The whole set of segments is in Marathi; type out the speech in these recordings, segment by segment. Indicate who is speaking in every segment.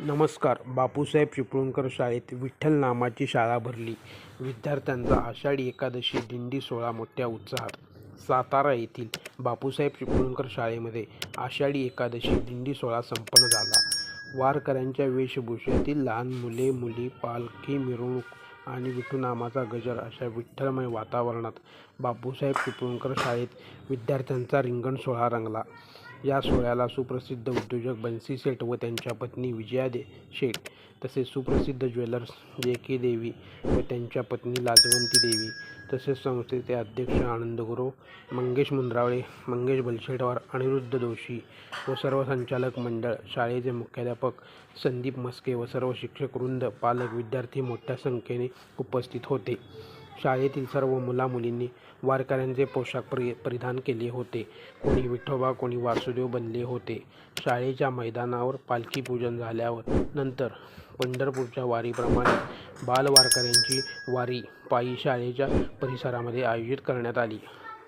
Speaker 1: नमस्कार. बापूसाहेब चिपळूणकर शाळेत विठ्ठल नामाची शाळा भरली. विद्यार्थ्यांचा आषाढी एकादशी दिंडी सोहळा मोठ्या उत्साहात. सातारा येथील बापूसाहेब चिपळूणकर शाळेमध्ये आषाढी एकादशी दिंडी सोहळा संपन्न झाला. वारकऱ्यांच्या वेशभूषेतील लहान मुले मुली पालखी मिरवणूक आणि विठुनामाचा गजर अशा विठ्ठलमय वातावरणात बापूसाहेब चिपळूणकर शाळेत विद्यार्थ्यांचा रिंगण सोहळा रंगला. या सोहळ्याला सुप्रसिद्ध उद्योजक बन्सी सेठ व त्यांच्या पत्नी विजया दे शेठ तसेच सुप्रसिद्ध ज्वेलर्स जे के देवी व त्यांच्या पत्नी लाजवंती देवी तसेच संस्थेचे अध्यक्ष आनंदगुरव मंगेश मुंद्रावळे मंगेश बलशेटवार अनिरुद्ध दोशी व सर्व संचालक मंडळ शाळेचे मुख्याध्यापक संदीप मस्के व सर्व शिक्षक वृंद पालक विद्यार्थी मोठ्या संख्येने उपस्थित होते. शाळेतील सर्व मुलामुलींनी वारकऱ्यांचे पोशाख परि परिधान केले होते. कोणी विठोबा कोणी वासुदेव बनले होते. शाळेच्या मैदानावर पालखी पूजन झाल्यावर नंतर पंढरपूरच्या वारीप्रमाणे बालवारकऱ्यांची वारी पायी शाळेच्या परिसरामध्ये आयोजित करण्यात आली.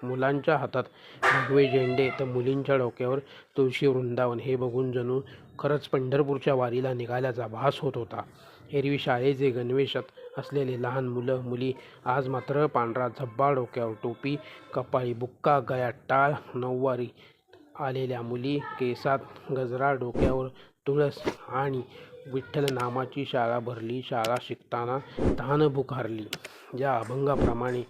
Speaker 1: मुलांच्या हातात भगवे झेंडे तर मुलींच्या डोक्यावर तुळशी वृंदावन हे बघून जणू खरंच पंढरपूरच्या वारीला निघाल्याचा भास होत होता. एरवी शाळेचे गणवेशात असलेले लहान मुलं मुली आज मात्र पांढरा झब्बा डोक्यावर टोपी कपाळी बुक्का गळ्यात टाळ नऊवारी आलेल्या मुली केसात गजरा डोक्यावर तुळस आणि विठ्ठल नामाची शाळा भरली. शाळा शिकताना तहान बुखारली या अभंगाप्रमाणे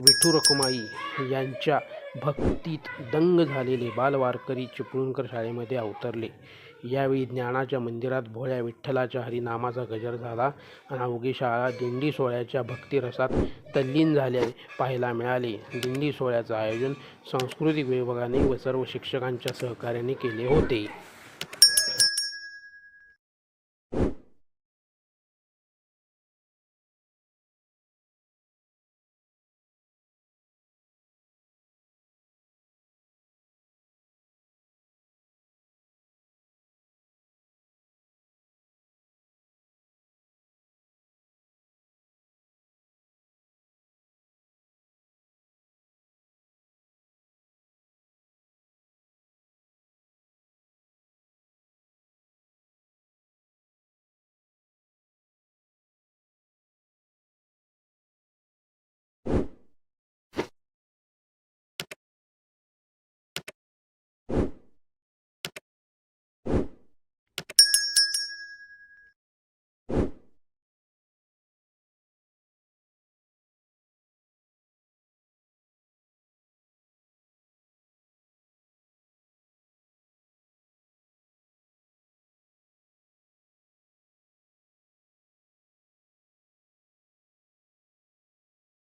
Speaker 1: विठू रखुमाई यांच्या भक्तीत दंग झालेले बालवारकरी चिपळूणकर शाळेमध्ये अवतरले. यावेळी ज्ञानाच्या मंदिरात भोळ्या विठ्ठलाच्या हरिनामाचा गजर झाला आणि अवघी शाळा दिंडी सोहळ्याच्या भक्तिरसात तल्लीन झाले पाहायला मिळाले. दिंडी सोहळ्याचं आयोजन सांस्कृतिक विभागाने व सर्व शिक्षकांच्या सहकार्याने केले होते.